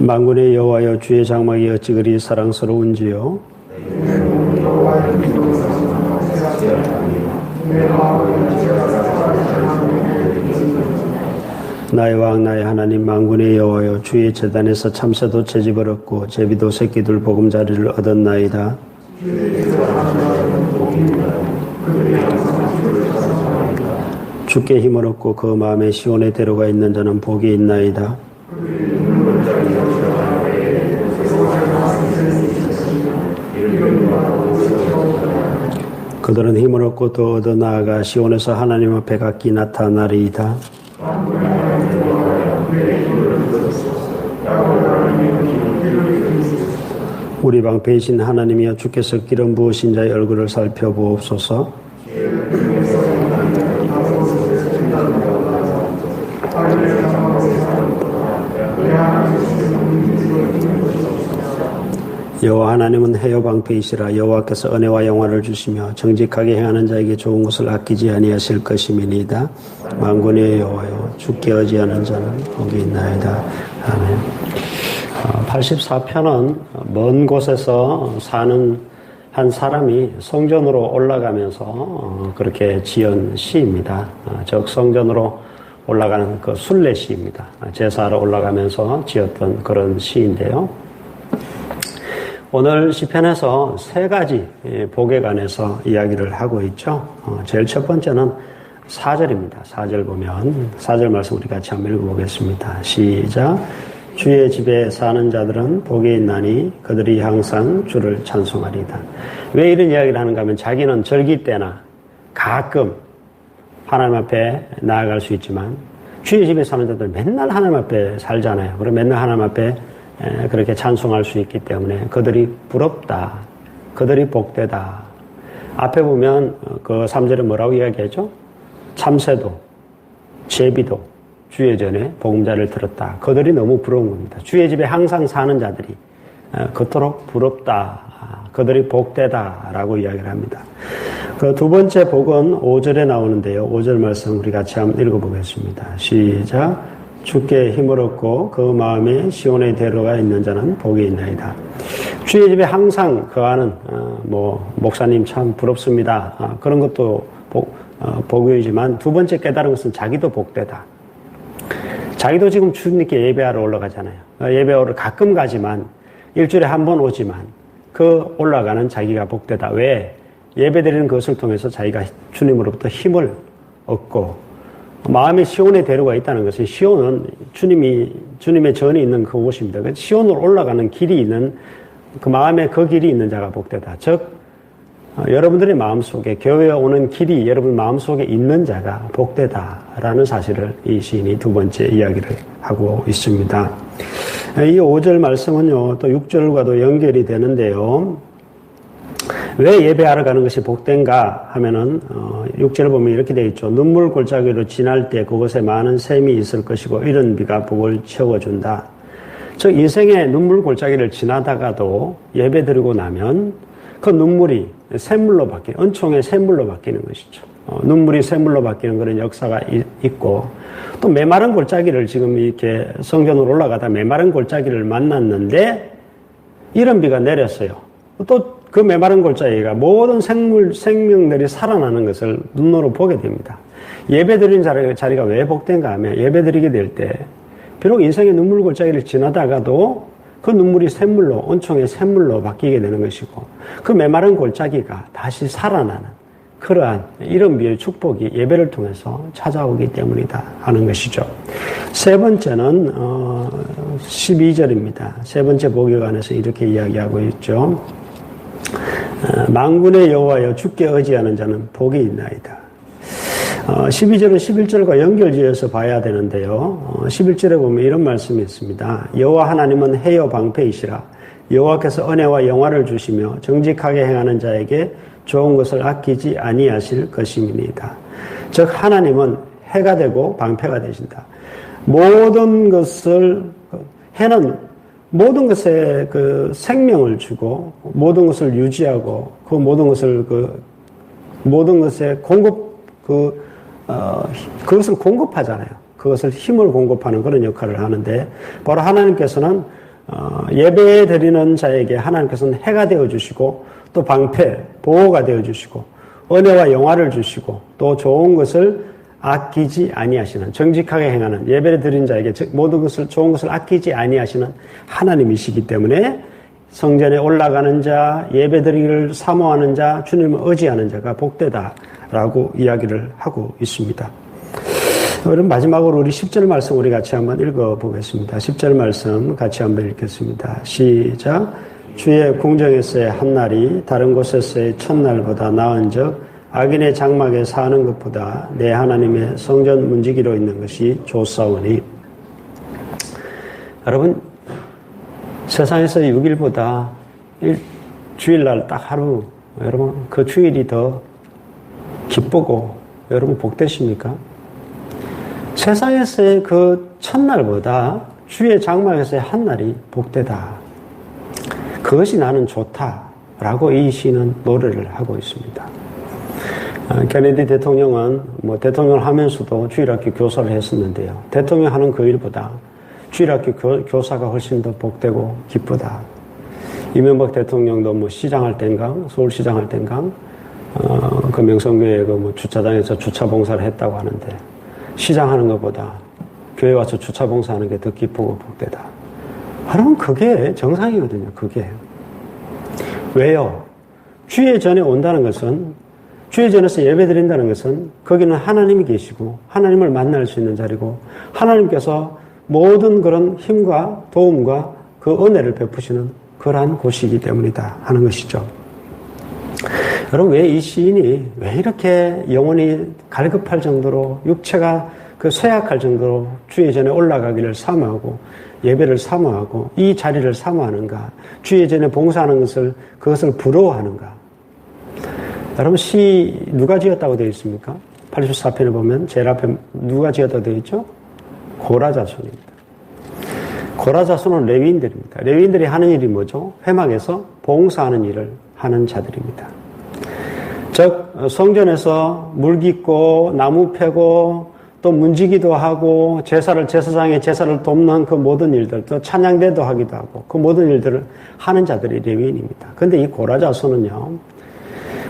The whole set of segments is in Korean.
만군의 여호와여 주의 장막이 어찌 그리 사랑스러운지요. 나의 왕 나의 하나님 만군의 여호와여 주의 재단에서 참새도 채집을 얻고 제비도 새끼들 보금자리를 얻었나이다. 주께 힘을 얻고 그 마음에 시온에 데려가 있는 자는 복이 있나이다 그들은 힘을 얻고 더 얻어 나아가 시온에서 하나님 앞에 각기 나타나리이다. 우리 방패이신 하나님이여 주께서 기름 부으신 자의 얼굴을 살펴보옵소서. 여호와 하나님은 해여 방패이시라 여호와께서 은혜와 영화를 주시며 정직하게 행하는 자에게 좋은 것을 아끼지 아니하실 것임이니이다. 만군의 여호와여 주께 의지하는 자는 복이 있나이다. 아멘. 84편은 먼 곳에서 사는 한 사람이 성전으로 올라가면서 어, 그렇게 지은 시입니다. 어, 즉 성전으로 올라가는 그 순례 시입니다. 제사로 올라가면서 지었던 그런 시인데요. 오늘 시편에서 세 가지 복에 관해서 이야기를 하고 있죠. 어, 제일 첫 번째는 4절입니다. 4절 보면 4절 말씀 우리 같이 한번 읽어보겠습니다. 시작. 주의 집에 사는 자들은 복이 있나니 그들이 항상 주를 찬송하리다. 왜 이런 이야기를 하는가 하면 자기는 절기 때나 가끔 하나님 앞에 나아갈 수 있지만 주의 집에 사는 자들 맨날 하나님 앞에 살잖아요. 그럼 맨날 하나님 앞에 그렇게 찬송할 수 있기 때문에 그들이 부럽다. 그들이 복되다. 앞에 보면 어, 그 3절에 뭐라고 이야기하죠? 참새도, 제비도 주의 전에 복음자를 들었다. 그들이 너무 부러운 겁니다. 주의 집에 항상 사는 자들이 어, 그토록 부럽다. 그들이 복되다 라고 이야기를 합니다. 그 두 번째 복은 5절에 나오는데요. 5절 말씀 우리 같이 한번 읽어보겠습니다. 시작. 주께 힘을 얻고 그 마음에 시온의 대로가 있는 자는 복이 있나이다. 주의 집에 항상 거하는 어, 뭐 목사님 참 부럽습니다. 어, 그런 것도 복, 어, 복이지만 두 번째 깨달은 것은 자기도 복되다. 자기도 지금 주님께 예배하러 올라가잖아요. 예배하러 가끔 가지만 일주일에 한 번 오지만 그 올라가는 자기가 복되다. 왜? 예배 드리는 것을 통해서 자기가 주님으로부터 힘을 얻고 마음의 시온의 대로가 있다는 것은 시온은 주님이 주님의 전에 있는 그 곳입니다. 그 시온으로 올라가는 길이 있는 그 마음에 그 길이 있는 자가 복되다. 즉 어, 여러분들의 마음 속에 교회에 오는 길이 여러분 마음 속에 있는 자가 복되다라는 사실을 이 시인이 두 번째 이야기를 하고 있습니다. 이 5절 말씀은요, 또 6절과도 연결이 되는데요. 왜 예배하러 가는 것이 복된가 하면은 어, 6절을 보면 이렇게 되어 있죠. 눈물 골짜기로 지날 때 그곳에 많은 샘이 있을 것이고 이런 비가 복을 채워준다. 즉 인생의 눈물 골짜기를 지나다가도 예배 드리고 나면 그 눈물이 샘물로 바뀌는 은총의 샘물로 바뀌는 것이죠. 어, 눈물이 샘물로 바뀌는 그런 역사가 이, 있고 또 메마른 골짜기를 지금 이렇게 성전으로 올라가다 메마른 골짜기를 만났는데 이런 비가 내렸어요. 또 그 메마른 골짜기가 모든 생물, 생명들이 살아나는 것을 눈으로 보게 됩니다. 예배 드리는 자리가 왜 복된가 하면 예배 드리게 될 때, 비록 인생의 눈물 골짜기를 지나다가도 그 눈물이 샘물로, 온총의 샘물로 바뀌게 되는 것이고, 그 메마른 골짜기가 다시 살아나는 그러한 이런 비의 축복이 예배를 통해서 찾아오기 때문이다 하는 것이죠. 세 번째는, 어, 12절입니다. 세 번째 복에 관해서 이렇게 이야기하고 있죠. 어, 망군의 여호와여 주께 의지하는 자는 복이 있나이다. 12절은 어, 11절과 연결지어서 봐야 되는데요. 11절에 어, 보면 이런 말씀이 있습니다. 여호와 하나님은 해여 방패이시라. 여호와께서 은혜와 영화를 주시며 정직하게 행하는 자에게 좋은 것을 아끼지 아니하실 것임이니이다. 즉 하나님은 해가 되고 방패가 되신다. 모든 것을 해는 모든 것에 그 생명을 주고 모든 것을 유지하고 그 모든 것을 그 모든 것에 공급 그 어, 그것을 공급하잖아요. 그것을 힘을 공급하는 그런 역할을 하는데 바로 하나님께서는 어, 예배 드리는 자에게 하나님께서는 해가 되어 주시고 또 방패, 보호가 되어 주시고 은혜와 영화를 주시고 또 좋은 것을 아끼지 아니하시는 정직하게 행하는 예배를 드린 자에게 모든 것을 좋은 것을 아끼지 아니하시는 하나님이시기 때문에 성전에 올라가는 자, 예배 드리기를 사모하는 자, 주님을 의지하는 자가 복되다라고 이야기를 하고 있습니다. 그럼 마지막으로 우리 10절 말씀 우리 같이 한번 읽어 보겠습니다. 10절 말씀 같이 한번 읽겠습니다. 시작. 주의 궁정에서의 한날이 다른 곳에서의 첫날보다 나은즉 악인의 장막에 사는 것보다 내 하나님의 성전 문지기로 있는 것이 좋사오니 여러분 세상에서 6일보다 일, 주일날 딱 하루 여러분 그 주일이 더 기쁘고 여러분 복되십니까? 세상에서의 그 첫날보다 주의 장막에서의 한 날이 복되다. 그것이 나는 좋다라고 이 시는 노래를 하고 있습니다. 어, 케네디 대통령은 뭐 대통령을 하면서도 주일학교 교사를 했었는데요. 대통령 하는 그 일보다 주일학교 교, 사가 훨씬 더 복되고 기쁘다. 이명박 대통령도 뭐 시장할 땐가, 서울시장 할 땐가, 어, 그 명성교회 그뭐 주차장에서 주차 봉사를 했다고 하는데, 시장하는 것보다 교회 와서 주차 봉사하는 게 더 기쁘고 복되다. 여러분, 그게 정상이거든요, 그게. 왜요? 주의 전에 온다는 것은 주의 전에서 예배 드린다는 것은 거기는 하나님이 계시고 하나님을 만날 수 있는 자리고 하나님께서 모든 그런 힘과 도움과 그 은혜를 베푸시는 그러한 곳이기 때문이다 하는 것이죠. 여러분 왜 이 시인이 왜 이렇게 영혼이 갈급할 정도로 육체가 그 쇠약할 정도로 주의 전에 올라가기를 사모하고 예배를 사모하고 이 자리를 사모하는가 주의 전에 봉사하는 것을 그것을 부러워하는가 여러분 시 누가 지었다고 되어 있습니까? 84편에 보면 제일 앞에 누가 지었다고 되어 있죠? 고라 자손입니다. 고라 자손은 레위인들입니다. 레위인들이 하는 일이 뭐죠? 회막에서 봉사하는 일을 하는 자들입니다. 즉 성전에서 물 깃고 나무 패고 또 문지기도 하고 제사를 제사장의 제사를 돕는 그 모든 일들 또 찬양대도 하기도 하고 그 모든 일들을 하는 자들이 레위인입니다. 근데 이 고라 자손은요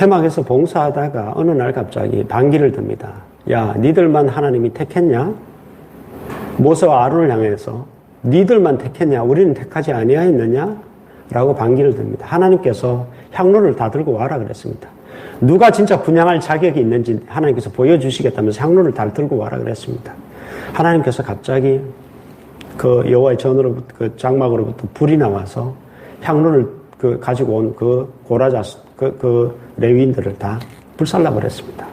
회막에서 봉사하다가 어느 날 갑자기 반기를 듭니다. 야, 니들만 하나님이 택했냐? 모세와 아론을 향해서 니들만 택했냐? 우리는 택하지 아니하였느냐? 라고 반기를 듭니다. 하나님께서 향로를 다 들고 와라 그랬습니다. 누가 진짜 분양할 자격이 있는지 하나님께서 보여주시겠다면서 향로를 다 들고 와라 그랬습니다. 하나님께서 갑자기 그 여호와의 전으로부터 그 장막으로부터 불이 나와서 향로를 그 가지고 온 그 고라자 그, 그 레위인들을 다 불살라 버렸습니다.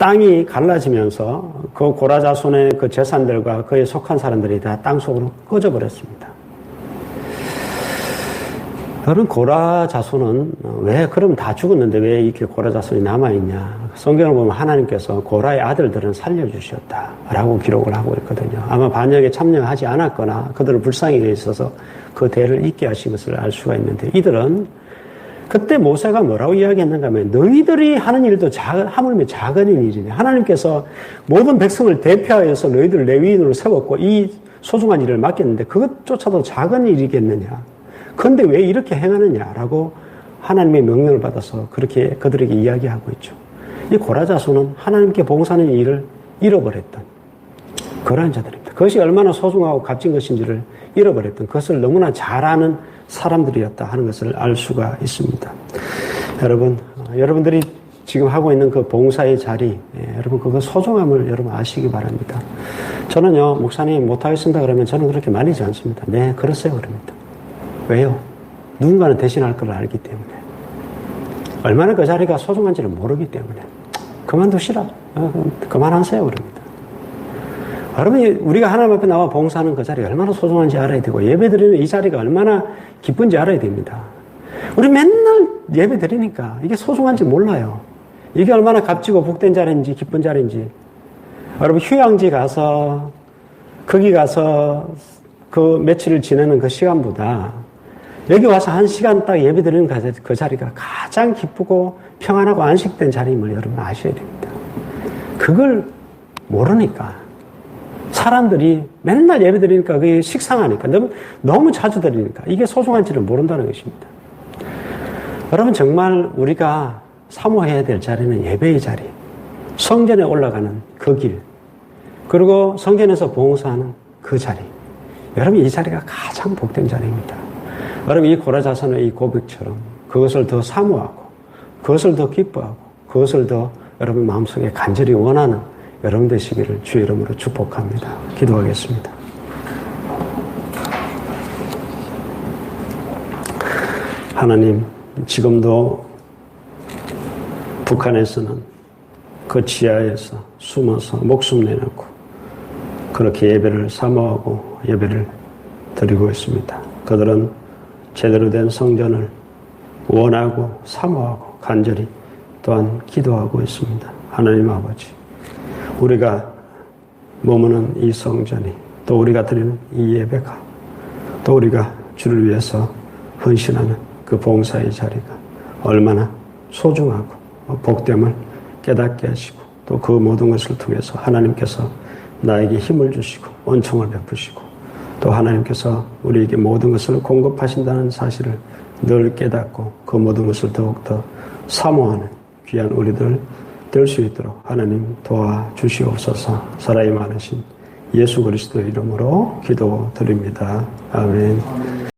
땅이 갈라지면서 그 고라자손의 그 재산들과 그에 속한 사람들이 다 땅속으로 꺼져 버렸습니다. 그런 고라 자손은 왜 그럼 다 죽었는데 왜 이렇게 고라 자손이 남아 있냐? 성경을 보면 하나님께서 고라의 아들들은 살려주셨다라고 기록을 하고 있거든요. 아마 반역에 참여하지 않았거나 그들을 불쌍히 여 있어서 그 대를 잊게 하신 것을 알 수가 있는데 이들은 그때 모세가 뭐라고 이야기했는가 하면 너희들이 하는 일도 작은, 하물며 작은 일이지. 하나님께서 모든 백성을 대표하여서 너희들 레위인으로 세웠고 이 소중한 일을 맡겼는데 그것조차도 작은 일이겠느냐. 그런데 왜 이렇게 행하느냐라고 하나님의 명령을 받아서 그렇게 그들에게 이야기하고 있죠. 이 고라자손은 하나님께 봉사하는 일을 잃어버렸던 그러한 자들입니다. 그것이 얼마나 소중하고 값진 것인지를 잃어버렸던 그것을 너무나 잘 아는 사람들이었다 하는 것을 알 수가 있습니다. 여러분, 여러분들이 지금 하고 있는 그 봉사의 자리, 예, 여러분 그거 소중함을 여러분 아시기 바랍니다. 저는요, 목사님 못하겠습니다 그러면 저는 그렇게 말리지 않습니다. 네, 그러세요 그럽니다. 왜요? 누군가는 대신할 걸 알기 때문에. 얼마나 그 자리가 소중한지를 모르기 때문에. 그만두시라. 어, 그만하세요 그럽니다. 여러분, 우리가 하나님 앞에 나와 봉사하는 그 자리가 얼마나 소중한지 알아야 되고, 예배 드리는 이 자리가 얼마나 기쁜지 알아야 됩니다. 우리 맨날 예배 드리니까 이게 소중한지 몰라요. 이게 얼마나 값지고 복된 자리인지, 기쁜 자리인지. 여러분, 휴양지 가서, 거기 가서 그 며칠을 지내는 그 시간보다 여기 와서 한 시간 딱 예배 드리는 그, 그 자리가 가장 기쁘고 평안하고 안식된 자리임을 여러분 아셔야 됩니다. 그걸 모르니까 사람들이 맨날 예배 드리니까 그게 식상하니까 너무, 너무 자주 드리니까 이게 소중한지를 모른다는 것입니다. 여러분 정말 우리가 사모해야 될 자리는 예배의 자리, 성전에 올라가는 그 길, 그리고 성전에서 봉사하는 그 자리. 여러분 이 자리가 가장 복된 자리입니다. 여러분 이 고라자산의 이 고백처럼 그것을 더 사모하고 그것을 더 기뻐하고 그것을 더 여러분 마음속에 간절히 원하는 여러분 되시기를 주의 이름으로 축복합니다. 기도하겠습니다. 하나님, 지금도 북한에서는 그 지하에서 숨어서 목숨 내놓고 그렇게 예배를 사모하고 예배를 드리고 있습니다. 그들은 제대로 된 성전을 원하고 사모하고 간절히 또한 기도하고 있습니다. 하나님 아버지, 우리가 머무는 이 성전이 또 우리가 드리는 이 예배가 또 우리가 주를 위해서 헌신하는 그 봉사의 자리가 얼마나 소중하고 복됨을 깨닫게 하시고 또 그 모든 것을 통해서 하나님께서 나에게 힘을 주시고 원총을 베푸시고 또 하나님께서 우리에게 모든 것을 공급하신다는 사실을 늘 깨닫고 그 모든 것을 더욱더 사모하는 귀한 우리들 될 수 있도록 하나님 도와주시옵소서 사랑이 많으신 예수 그리스도 이름으로 기도드립니다. 아멘.